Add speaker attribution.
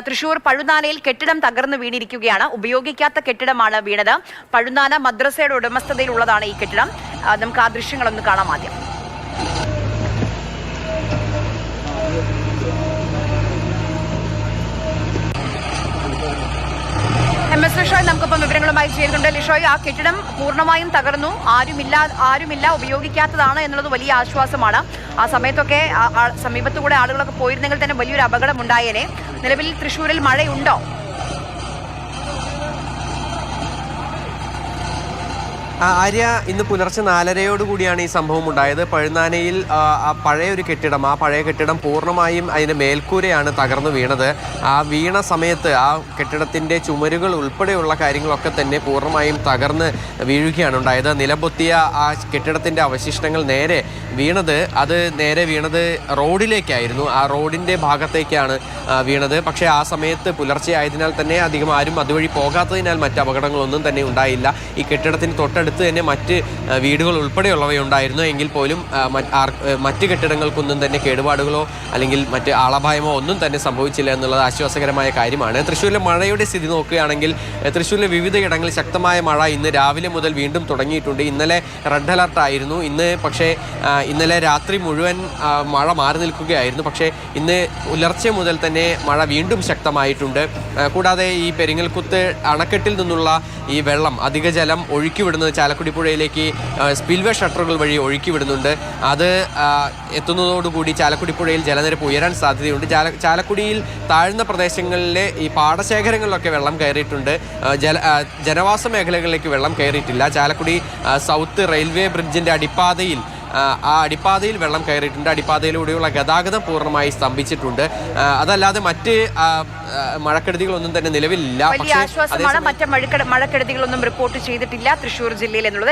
Speaker 1: തൃശൂർ പഴുനാനയിൽ കെട്ടിടം തകർന്നു വീണിരിക്കുകയാണ്. ഉപയോഗിക്കാത്ത കെട്ടിടമാണ് വീണത്. പഴുനാന മദ്രസയുടെ ഉടമസ്ഥതയിലുള്ളതാണ് ഈ കെട്ടിടം. നമുക്ക് ആ ദൃശ്യങ്ങളൊന്ന് കാണാം ആദ്യം. എസ് ലിഷോയ് നമുക്കിപ്പം വിവരങ്ങളുമായി ചേരുന്നുണ്ട്. ലിഷോയ് ആ കെട്ടിടം പൂർണമായും തകർന്നു. ആരുമില്ല ആരുമില്ല ഉപയോഗിക്കാത്തതാണ് എന്നുള്ളത് വലിയ ആശ്വാസമാണ്. ആ സമയത്തൊക്കെ സമീപത്തുകൂടെ ആളുകളൊക്കെ പോയിരുന്നെങ്കിൽ തന്നെ വലിയൊരു അപകടം ഉണ്ടായേനെ നിലവിൽ തൃശ്ശൂരിൽ മഴയുണ്ടോ?
Speaker 2: ആര്യ ഇന്ന് പുലർച്ചെ നാലരയോട് കൂടിയാണ് ഈ സംഭവം ഉണ്ടായത്. ആ പഴയ ഒരു കെട്ടിടം ആ പഴയ കെട്ടിടം പൂർണമായും അതിന്റെ മേൽക്കൂരയാണ് തകർന്നു വീണത്. ആ വീണ സമയത്ത് ആ കെട്ടിടത്തിന്റെ ചുമരുകൾ ഉൾപ്പെടെയുള്ള കാര്യങ്ങളൊക്കെ തന്നെ പൂർണമായും തകർന്ന് വീഴുകയാണ് ഉണ്ടായത്. നിലപൊത്തിയ ആ കെട്ടിടത്തിന്റെ അവശിഷ്ടങ്ങൾ നേരെ വീണത് അത് നേരെ വീണത് റോഡിലേക്കായിരുന്നു. ആ റോഡിന്റെ ഭാഗത്തേക്കാണ് വീണത്. പക്ഷേ ആ സമയത്ത് പുലർച്ചെ ആയതിനാൽ തന്നെ അധികം ആരും അതുവഴി പോകാത്തതിനാൽ മറ്റ് അപകടങ്ങളൊന്നും തന്നെ ഉണ്ടായില്ല. ഈ കെട്ടിടത്തിന് തൊട്ടടുത്ത് തന്നെ മറ്റ് വീടുകൾ ഉൾപ്പെടെയുള്ളവയുണ്ടായിരുന്നു. എങ്കിൽ പോലും മറ്റ് കെട്ടിടങ്ങൾക്കൊന്നും തന്നെ കേടുപാടുകളോ അല്ലെങ്കിൽ മറ്റ് ആളപായമോ ഒന്നും തന്നെ സംഭവിച്ചില്ല എന്നുള്ളത് ആശ്വാസകരമായ കാര്യമാണ്. തൃശ്ശൂരിലെ മഴയുടെ സ്ഥിതി നോക്കുകയാണെങ്കിൽ തൃശ്ശൂരിലെ വിവിധ ഇടങ്ങളിൽ ശക്തമായ മഴ ഇന്ന് രാവിലെ മുതൽ വീണ്ടും തുടങ്ങിയിട്ടുണ്ട്. ഇന്നലെ റെഡ് അലർട്ടായിരുന്നു. ഇന്ന് പക്ഷേ ഇന്നലെ രാത്രി മുഴുവൻ മഴ മാറി നിൽക്കുകയായിരുന്നു. പക്ഷേ ഇന്ന് പുലർച്ചെ മുതൽ തന്നെ മഴ വീണ്ടും ശക്തമായിട്ടുണ്ട്. കൂടാതെ ഈ പെരിങ്ങൽക്കുത്ത് അണക്കെട്ടിൽ നിന്നുള്ള ഈ വെള്ളം അധിക ജലം ഒഴുക്കിവിടുന്നത് ചാലക്കുടി പുഴയിലേക്ക് സ്പിൽവേ ഷട്ടറുകൾ വഴി ഒഴുക്കിവിടുന്നുണ്ട്. അത് എത്തുന്നതോടുകൂടി ചാലക്കുടി പുഴയിൽ ജലനിരപ്പ് ഉയരാൻ സാധ്യതയുണ്ട്. ചാല ചാലക്കുടിയിൽ താഴ്ന്ന പ്രദേശങ്ങളിലെ ഈ പാടശേഖരങ്ങളിലൊക്കെ വെള്ളം കയറിയിട്ടുണ്ട്. ജല ജനവാസ മേഖലകളിലേക്ക് വെള്ളം കയറിയിട്ടില്ല. ചാലക്കുടി സൗത്ത് റെയിൽവേ ബ്രിഡ്ജിന്റെ അടിപ്പാതയിൽ ആ, അടിപ്പാതയിൽ വെള്ളം കയറിയിട്ടുണ്ട്. അടിപ്പാതയിലൂടെയുള്ള ഗതാഗതം പൂർണമായി സ്തംഭിച്ചിട്ടുണ്ട്. അതല്ലാതെ മറ്റ് മഴക്കെടുതികളൊന്നും തന്നെ നിലവിലില്ല.
Speaker 1: വലിയ ആശ്വാസമാണ്. മറ്റ് മഴക്കെടുതികളൊന്നും റിപ്പോർട്ട് ചെയ്തിട്ടില്ല തൃശ്ശൂർ ജില്ലയിൽ എന്നുള്ളത്.